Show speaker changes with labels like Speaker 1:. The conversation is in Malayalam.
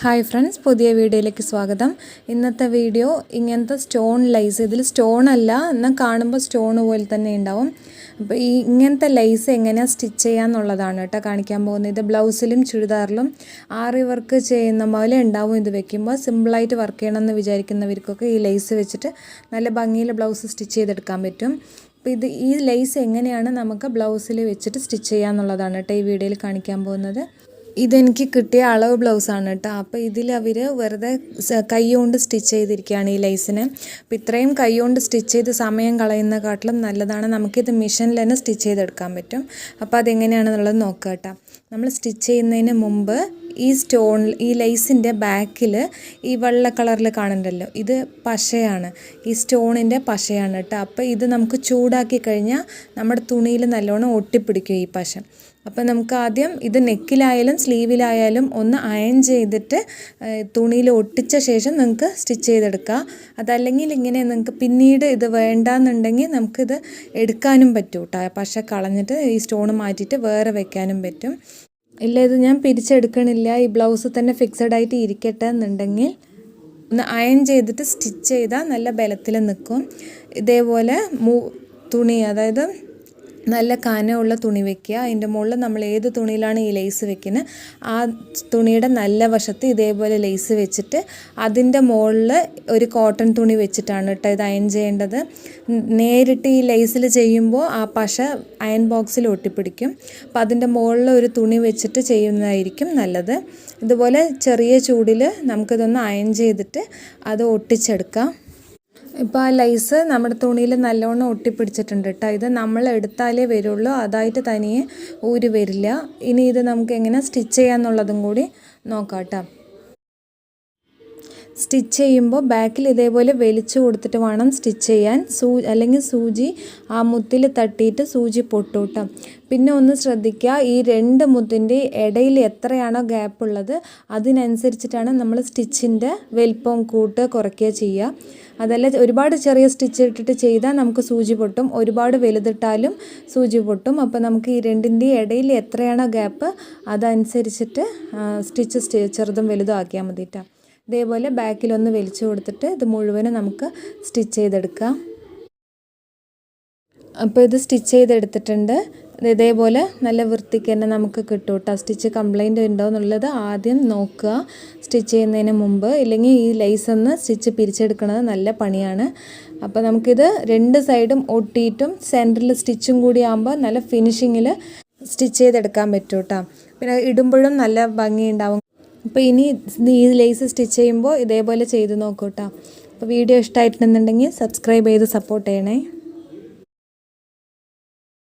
Speaker 1: ഹായ് ഫ്രണ്ട്സ് പുതിയ വീഡിയോയിലേക്ക് സ്വാഗതം. ഇന്നത്തെ വീഡിയോ ഇങ്ങനത്തെ സ്റ്റോൺ ലൈസ് ഇതിൽ സ്റ്റോൺ അല്ല എന്നാൽ കാണുമ്പോൾ സ്റ്റോൺ പോലെ തന്നെ ഉണ്ടാവും. അപ്പോൾ ഈ ഇങ്ങനത്തെ ലൈസ് എങ്ങനെയാണ് സ്റ്റിച്ച് ചെയ്യാന്നുള്ളതാണ് കേട്ടോ കാണിക്കാൻ പോകുന്നത്. ഇത് ബ്ലൗസിലും ചുരിദാറിലും ആറി വർക്ക് ചെയ്യുന്ന പോലെ ഉണ്ടാവും ഇത് വെക്കുമ്പോൾ സിമ്പിളായിട്ട് വർക്ക് ചെയ്യണമെന്ന് വിചാരിക്കുന്നവർക്കൊക്കെ ഈ ലൈസ് വെച്ചിട്ട് നല്ല ഭംഗിയിൽ ബ്ലൗസ് സ്റ്റിച്ച് ചെയ്തെടുക്കാൻ പറ്റും. അപ്പോൾ ഇത് ഈ ലൈസ് എങ്ങനെയാണ് നമുക്ക് ബ്ലൗസിൽ വെച്ചിട്ട് സ്റ്റിച്ച് ചെയ്യാന്നുള്ളതാണ് കേട്ടോ ഈ വീഡിയോയിൽ കാണിക്കാൻ പോകുന്നത്. ഇതെനിക്ക് കിട്ടിയ അളവ് ബ്ലൗസാണ് കേട്ടോ. അപ്പോൾ ഇതിൽ അവർ വെറുതെ കൈ കൊണ്ട് സ്റ്റിച്ച് ചെയ്തിരിക്കുകയാണ് ഈ ലൈസിന്. അപ്പോൾ ഇത്രയും കൈ കൊണ്ട് സ്റ്റിച്ച് ചെയ്ത് സമയം കളയുന്നതിനെക്കാട്ടിലും നല്ലതാണ്. നമുക്കിത് മിഷനിൽ തന്നെ സ്റ്റിച്ച് ചെയ്തെടുക്കാൻ പറ്റും. അപ്പോൾ അതെങ്ങനെയാണെന്നുള്ളത് നോക്കുക കേട്ടോ. നമ്മൾ സ്റ്റിച്ച് ചെയ്യുന്നതിന് മുമ്പ് ഈ സ്റ്റോൺ ഈ ലൈസിന്റെ ബാക്കിൽ ഈ വെള്ള കളറിൽ കാണണ്ടല്ലോ ഇത് പശയാണ്. ഈ സ്റ്റോണിന്റെ പശയാണ് കേട്ടോ. അപ്പോൾ ഇത് നമുക്ക് ചൂടാക്കി കഴിഞ്ഞാൽ നമ്മുടെ തുണിയിൽ നല്ലോണം ഒട്ടിപ്പിടിക്കും ഈ പശ. അപ്പോൾ നമുക്ക് ആദ്യം ഇത് നെക്കിലായാലും സ്ലീവിലായാലും ഒന്ന് അയൺ ചെയ്തിട്ട് തുണിയിൽ ഒട്ടിച്ച ശേഷം നിങ്ങൾക്ക് സ്റ്റിച്ച് ചെയ്തെടുക്കാം. അതല്ലെങ്കിൽ ഇങ്ങനെ നിങ്ങൾക്ക് പിന്നീട് ഇത് വേണ്ടാന്നുണ്ടെങ്കിൽ നമുക്കിത് എടുക്കാനും പറ്റും കേട്ടോ പക്ഷേ കളഞ്ഞിട്ട് ഈ സ്റ്റോൺ മാറ്റിയിട്ട് വേറെ വെക്കാനും പറ്റും. ഇല്ല ഇത് ഞാൻ പിരിച്ചെടുക്കണില്ല. ഈ ബ്ലൗസ് തന്നെ ഫിക്സഡ് ആയിട്ട് ഇരിക്കട്ടെ എന്നുണ്ടെങ്കിൽ ഒന്ന് അയൺ ചെയ്തിട്ട് സ്റ്റിച്ച് ചെയ്താൽ നല്ല ബലത്തിൽ നിൽക്കും. ഇതേപോലെ മൂ തുണി അതായത് നല്ല കനമുള്ള തുണി വെക്കുക. അതിന്റെ മുകളിൽ നമ്മൾ ഏത് തുണിയിലാണ് ഈ ലേസ് വെക്കുന്നത്? ആ തുണിയുടെ നല്ല വശത്ത് ഇതേപോലെ ലേസ് വെച്ചിട്ട് അതിന്റെ മുകളിൽ ഒരു കോട്ടൺ തുണി വെച്ചിട്ടാണ് കേട്ടോ ഇത് അയൺ ചെയ്യേണ്ടത്. നേരിട്ട് ഈ ലേസിൽ ചെയ്യുമ്പോൾ ആ പശ അയൺ ബോക്സിൽ ഒട്ടിപ്പിടിക്കും. അപ്പോൾ അതിന്റെ മുകളിൽ ഒരു തുണി വെച്ചിട്ട് ചെയ്യുന്നതായിരിക്കും നല്ലത്. ഇതുപോലെ ചെറിയ ചൂടിൽ നമുക്കിതൊന്ന് അയൺ ചെയ്തിട്ട് അത് ഒട്ടിച്ചെടുക്കാം. ഇപ്പോൾ ആ ലൈസ് നമ്മുടെ തുണിയിൽ നല്ലോണം ഒട്ടിപ്പിടിച്ചിട്ടുണ്ട് കേട്ടോ ഇത് നമ്മൾ എടുത്താലേ വരുള്ളൂ. അതായിട്ട് തനിയെ ഊരി വരില്ല. ഇനി ഇത് നമുക്ക് എങ്ങനെ സ്റ്റിച്ച് ചെയ്യാന്നുള്ളതും കൂടി നോക്കാം കേട്ടോ സ്റ്റിച്ച് ചെയ്യുമ്പോൾ ബാക്കിൽ ഇതേപോലെ വലിച്ചു കൊടുത്തിട്ട് വേണം സ്റ്റിച്ച് ചെയ്യാൻ. സൂ അല്ലെങ്കിൽ സൂചി ആ മുത്തിൽ തട്ടിയിട്ട് സൂചി പൊട്ടും കേട്ടോ പിന്നെ ഒന്ന് ശ്രദ്ധിക്കുക ഈ രണ്ട് മുത്തിന്റെ ഇടയിൽ എത്രയാണോ ഗ്യാപ്പ് ഉള്ളത് അതിനനുസരിച്ചിട്ടാണ് നമ്മൾ സ്റ്റിച്ചിന്റെ വലിപ്പം കൂട്ട് കുറയ്ക്കുക ചെയ്യുക. അതല്ല ഒരുപാട് ചെറിയ സ്റ്റിച്ച് ഇട്ടിട്ട് ചെയ്താൽ നമുക്ക് സൂചി പൊട്ടും. ഒരുപാട് വലുതിട്ടാലും സൂചി പൊട്ടും. അപ്പോൾ നമുക്ക് ഈ രണ്ടിന്റെ ഇടയിൽ എത്രയാണോ ഗ്യാപ്പ് അതനുസരിച്ചിട്ട് സ്റ്റിച്ച് സ്റ്റേ ചെറുതും വലുതും ആക്കിയാൽ മതി കേട്ടോ ഇതേപോലെ ബാക്കിലൊന്ന് വലിച്ചു കൊടുത്തിട്ട് ഇത് മുഴുവനും നമുക്ക് സ്റ്റിച്ച് ചെയ്തെടുക്കാം. അപ്പോൾ ഇത് സ്റ്റിച്ച് ചെയ്തെടുത്തിട്ടുണ്ട്. ഇത് ഇതേപോലെ നല്ല വൃത്തിക്ക് തന്നെ നമുക്ക് കിട്ടും കേട്ടോ. സ്റ്റിച്ച് കംപ്ലൈന്റ് ഉണ്ടോ എന്നുള്ളത് ആദ്യം നോക്കുക. സ്റ്റിച്ച് ചെയ്യുന്നതിന് മുമ്പ് ഇല്ലെങ്കിൽ ഈ ലൈസ് ഒന്ന് സ്റ്റിച്ച് പിരിച്ചെടുക്കുന്നത് നല്ല പണിയാണ്. അപ്പോൾ നമുക്കിത് രണ്ട് സൈഡും ഒട്ടിയിട്ടും സെന്ററിൽ സ്റ്റിച്ചും കൂടി ആകുമ്പോൾ നല്ല ഫിനിഷിങ്ങിൽ സ്റ്റിച്ച് ചെയ്തെടുക്കാൻ പറ്റും കേട്ടോ. പിന്നെ ഇടുമ്പോഴും നല്ല ഭംഗിയുണ്ടാവും. അപ്പോൾ ഇനി ഈ ലേസ് സ്റ്റിച്ച് ചെയ്യുമ്പോൾ ഇതേപോലെ ചെയ്ത് നോക്കൂ കേട്ടോ. അപ്പോൾ വീഡിയോ ഇഷ്ടമായിട്ടുണ്ടെന്നുണ്ടെങ്കിൽ സബ്സ്ക്രൈബ് ചെയ്ത് സപ്പോർട്ട് ചെയ്യണേ.